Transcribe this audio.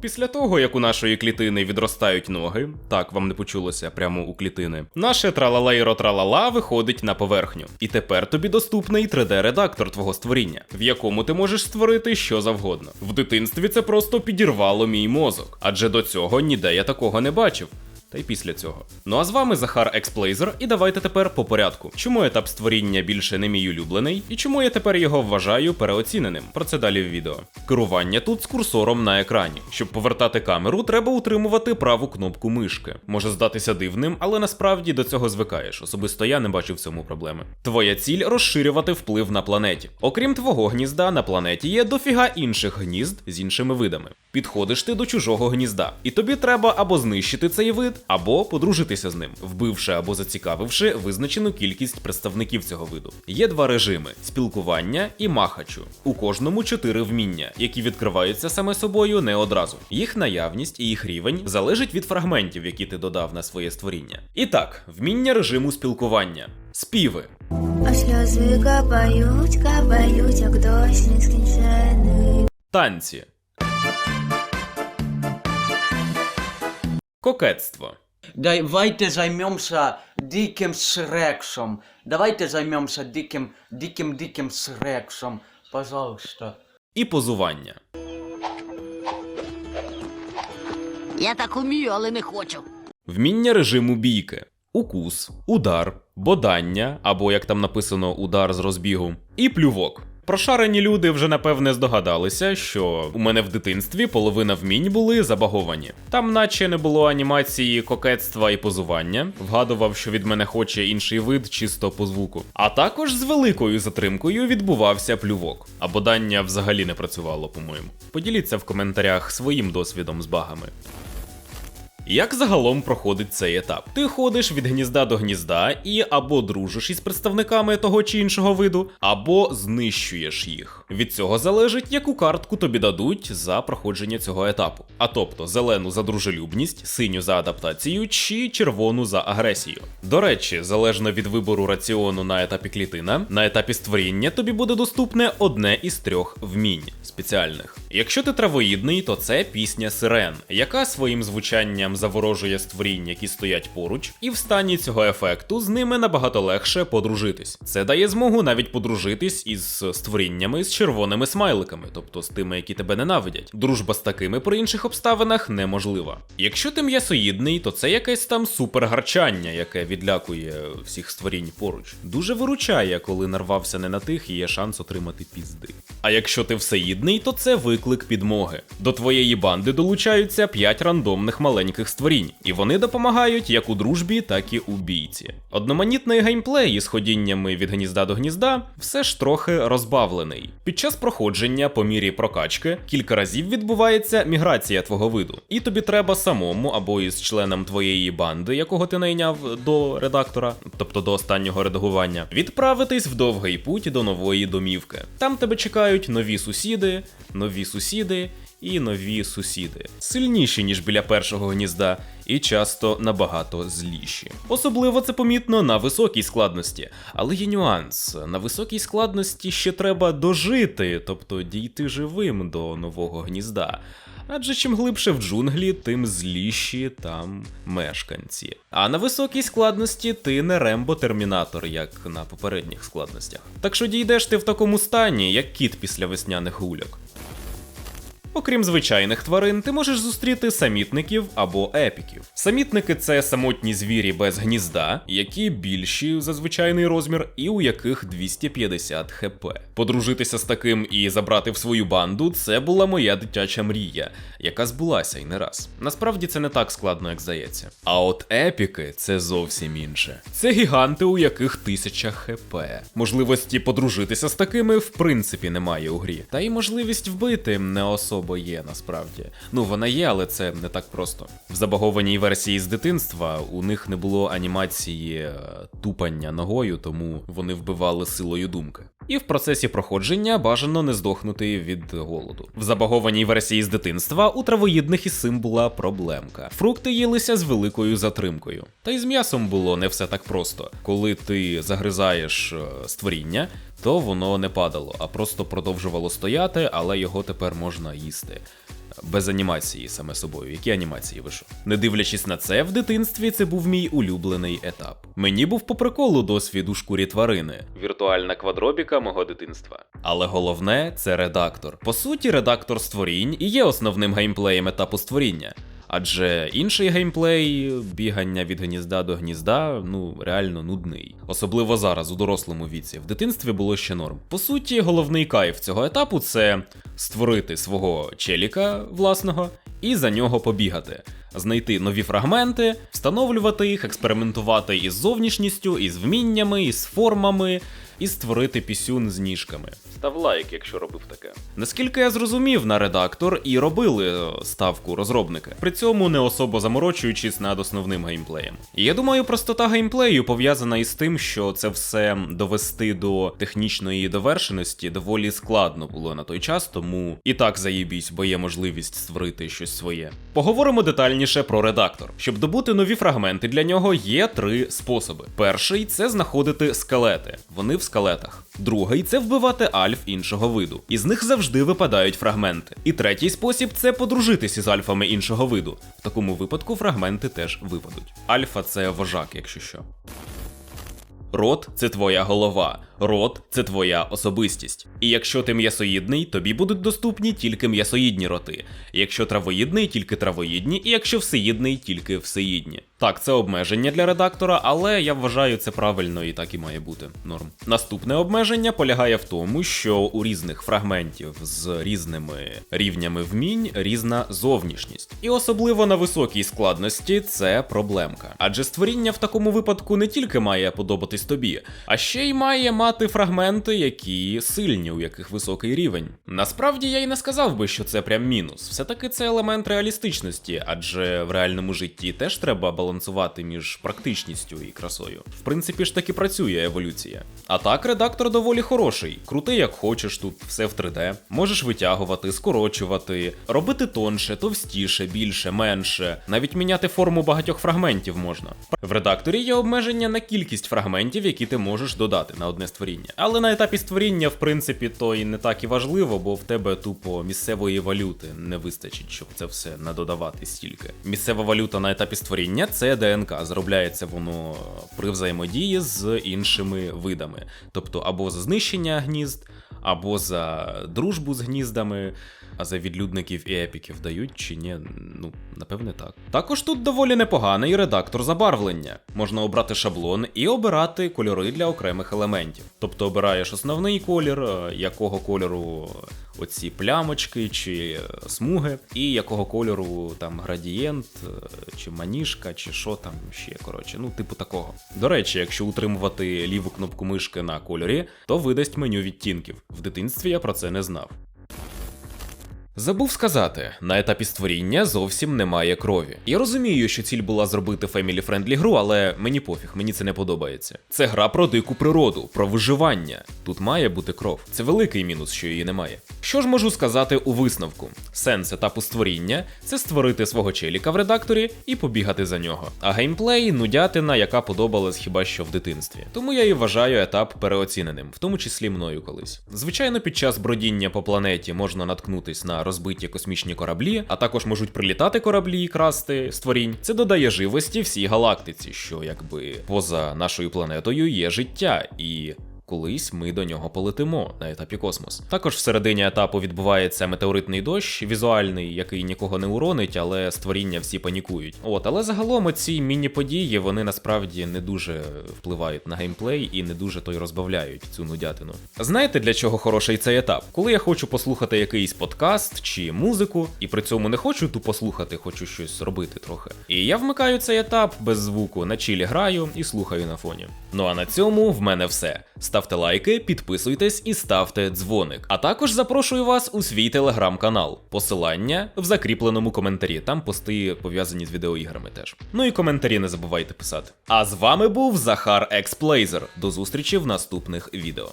Після того, як у нашої клітини відростають ноги, так вам не почулося прямо у клітини, наше тралалейро тралала виходить на поверхню. І тепер тобі доступний 3D-редактор твого створіння, в якому ти можеш створити що завгодно. В дитинстві це просто підірвало мій мозок, адже до цього ніде я такого не бачив. Та й після цього. Ну а з вами Захар Експлейзер, і давайте тепер по порядку. Чому етап створіння більше не мій улюблений, і чому я тепер його вважаю переоціненим? Про це далі в відео. Керування тут з курсором на екрані. Щоб повертати камеру, треба утримувати праву кнопку мишки. Може здатися дивним, але насправді до цього звикаєш. Особисто я не бачив в цьому проблеми. Твоя ціль розширювати вплив на планеті. Окрім твого гнізда, на планеті є дофіга інших гнізд з іншими видами. Підходиш ти до чужого гнізда, і тобі треба або знищити цей вид, або подружитися з ним, вбивши або зацікавивши визначену кількість представників цього виду. Є два режими: спілкування і махачу. У кожному чотири вміння, які відкриваються саме собою не одразу. Їх наявність і їх рівень залежить від фрагментів, які ти додав на своє створіння. І так, вміння режиму спілкування. Співи. А сльози капають, капають, як дощ нескінчений. Танці. Кокетство. Давайте займемся диким срексом. Давайте займемся диким, диким, диким срексом. Пожалуйста. І позування. Я так умію, але не хочу. Вміння режиму бійки. Укус, удар, бодання, або як там написано, удар з розбігу, і плювок. Прошарені люди вже напевне здогадалися, що у мене в дитинстві половина вмінь були забаговані. Там, наче не було анімації кокетства і позування, вгадував, що від мене хоче інший вид чисто по звуку. А також з великою затримкою відбувався плювок. А бодання взагалі не працювало, по-моєму. Поділіться в коментарях своїм досвідом з багами. Як загалом проходить цей етап? Ти ходиш від гнізда до гнізда і або дружиш із представниками того чи іншого виду, або знищуєш їх. Від цього залежить, яку картку тобі дадуть за проходження цього етапу. А тобто зелену за дружелюбність, синю за адаптацію чи червону за агресію. До речі, залежно від вибору раціону на етапі клітина, на етапі створіння тобі буде доступне одне із трьох вмінь спеціальних. Якщо ти травоїдний, то це пісня сирен, яка своїм звучанням заворожує створінь, які стоять поруч, і в стані цього ефекту з ними набагато легше подружитись. Це дає змогу навіть подружитись із створіннями з червоними смайликами, тобто з тими, які тебе ненавидять. Дружба з такими при інших обставинах неможлива. Якщо ти м'ясоїдний, то це якесь там супергарчання, яке відлякує всіх створінь поруч. Дуже виручає, коли нарвався не на тих і є шанс отримати пізди. А якщо ти всеїдний, то це виклик підмоги. До твоєї банди долучаються 5 рандомних маленьких створінь, і вони допомагають як у дружбі, так і у бійці. Одноманітний геймплей із ходіннями від гнізда до гнізда все ж трохи розбавлений. Під час проходження по мірі прокачки кілька разів відбувається міграція твого виду, і тобі треба самому або із членом твоєї банди, якого ти найняв до редактора, тобто до останнього редагування, відправитись в довгий путь до нової домівки. Там тебе чекають нові сусіди, нові сусіди і нові сусіди, сильніші ніж біля першого гнізда, і часто набагато зліші. Особливо це помітно на високій складності, але є нюанс: на високій складності ще треба дожити, тобто дійти живим до нового гнізда. Адже чим глибше в джунглі, тим зліші там мешканці. А на високій складності ти не Рембо Термінатор, як на попередніх складностях. Так що дійдеш ти в такому стані, як кіт після весняних гуляк. Окрім звичайних тварин, ти можеш зустріти самітників або епіків. Самітники це самотні звірі без гнізда, які більші за звичайний розмір, і у яких 250 хп. Подружитися з таким і забрати в свою банду це була моя дитяча мрія, яка збулася й не раз. Насправді це не так складно, як здається. А от епіки це зовсім інше. Це гіганти, у яких тисяча хп. Можливості подружитися з такими в принципі немає у грі. Та й можливість вбити не особо є насправді. Ну вона є, але це не так просто. В забагованій версії з дитинства у них не було анімації е, тупання ногою, тому вони вбивали силою думки. І в процесі проходження бажано не здохнути від голоду. В забагованій версії з дитинства у травоїдних із сим була проблемка. Фрукти їлися з великою затримкою. Та й з м'ясом було не все так просто. Коли ти загризаєш е, створіння, то воно не падало, а просто продовжувало стояти, але його тепер можна їсти. Без анімації саме собою. Які анімації ви? Не дивлячись на це, в дитинстві це був мій улюблений етап. Мені був по приколу досвід у шкурі тварини. Віртуальна квадробіка мого дитинства. Але головне це редактор. По суті, редактор створінь і є основним геймплеєм етапу створіння. Адже інший геймплей, бігання від гнізда до гнізда, ну реально нудний. Особливо зараз, у дорослому віці. В дитинстві було ще норм. По суті, головний кайф цього етапу це створити свого челіка власного і за нього побігати. Знайти нові фрагменти, встановлювати їх, експериментувати із зовнішністю, із вміннями, із формами, і створити пісюн з ніжками. Став лайк, якщо робив таке. Наскільки я зрозумів, на редактор і робили е, ставку розробники, при цьому не особо заморочуючись над основним геймплеєм. І я думаю, простота геймплею пов'язана із тим, що це все довести до технічної довершеності доволі складно було на той час, тому і так заєбісь, бо є можливість створити щось своє. Поговоримо детальніше про редактор. Щоб добути нові фрагменти для нього є три способи. Перший це знаходити скелети. Вони в скелетах. Другий це вбивати альф іншого виду. Із них завжди випадають фрагменти. І третій спосіб це подружитися з альфами іншого виду. В такому випадку фрагменти теж випадуть. Альфа це вожак, якщо що. Рот це твоя голова, рот це твоя особистість. І якщо ти м'ясоїдний, тобі будуть доступні тільки м'ясоїдні роти. Якщо травоїдний, тільки травоїдні, і якщо всеїдний, тільки всеїдні. Так, це обмеження для редактора, але я вважаю це правильно і так і має бути норм. Наступне обмеження полягає в тому, що у різних фрагментів з різними рівнями вмінь різна зовнішність. І особливо на високій складності це проблемка. Адже створіння в такому випадку не тільки має подобатись тобі, а ще й має мати фрагменти, які сильні, у яких високий рівень. Насправді я й не сказав би, що це прям мінус. Все-таки це елемент реалістичності, адже в реальному житті теж треба балансувати між практичністю і красою. В принципі ж таки працює еволюція. А так, редактор доволі хороший. Крути як хочеш тут, все в 3D. Можеш витягувати, скорочувати, робити тонше, товстіше, більше, менше, навіть міняти форму багатьох фрагментів можна. В редакторі є обмеження на кількість фрагментів, які ти можеш додати на одне створіння. Але на етапі створіння, в принципі, то і не так і важливо, бо в тебе тупо місцевої валюти не вистачить, щоб це все надодавати стільки. Місцева валюта на етапі створіння це ДНК. Заробляється воно при взаємодії з іншими видами, тобто або за знищення гнізд, або за дружбу з гніздами. А за відлюдників і епіків дають чи ні? Ну, напевне, так. Також тут доволі непоганий редактор забарвлення. Можна обрати шаблон і обирати кольори для окремих елементів. Тобто обираєш основний колір, е, якого кольору оці плямочки чи е, смуги, і якого кольору там градієнт, е, чи маніжка, чи що там ще, коротше, ну, типу такого. До речі, якщо утримувати ліву кнопку мишки на кольорі, то видасть меню відтінків. В дитинстві я про це не знав. Забув сказати, на етапі створіння зовсім немає крові. Я розумію, що ціль була зробити family-friendly гру, але мені пофіг, мені це не подобається. Це гра про дику природу, про виживання. Тут має бути кров. Це великий мінус, що її немає. Що ж можу сказати у висновку? Сенс етапу створіння це створити свого челіка в редакторі і побігати за нього. А геймплей нудятина, яка подобалась хіба що в дитинстві. Тому я і вважаю етап переоціненим, в тому числі мною колись. Звичайно, під час бродіння по планеті можна наткнутись на розбиті космічні кораблі, а також можуть прилітати кораблі і красти створінь. Це додає живості всій галактиці, що якби поза нашою планетою є життя і. Колись ми до нього полетимо на етапі космос. Також всередині етапу відбувається метеоритний дощ, візуальний, який нікого не уронить, але створіння всі панікують. От, але загалом оці міні-події вони насправді не дуже впливають на геймплей і не дуже той розбавляють цю нудятину. Знаєте, для чого хороший цей етап? Коли я хочу послухати якийсь подкаст чи музику, і при цьому не хочу тупо слухати, хочу щось робити трохи. І я вмикаю цей етап без звуку, на чілі граю і слухаю на фоні. Ну а на цьому в мене все. Ставте лайки, підписуйтесь і ставте дзвоник. А також запрошую вас у свій телеграм-канал. Посилання в закріпленому коментарі. Там пости пов'язані з відеоіграми теж. Ну і коментарі не забувайте писати. А з вами був Захар Експлейзер. До зустрічі в наступних відео.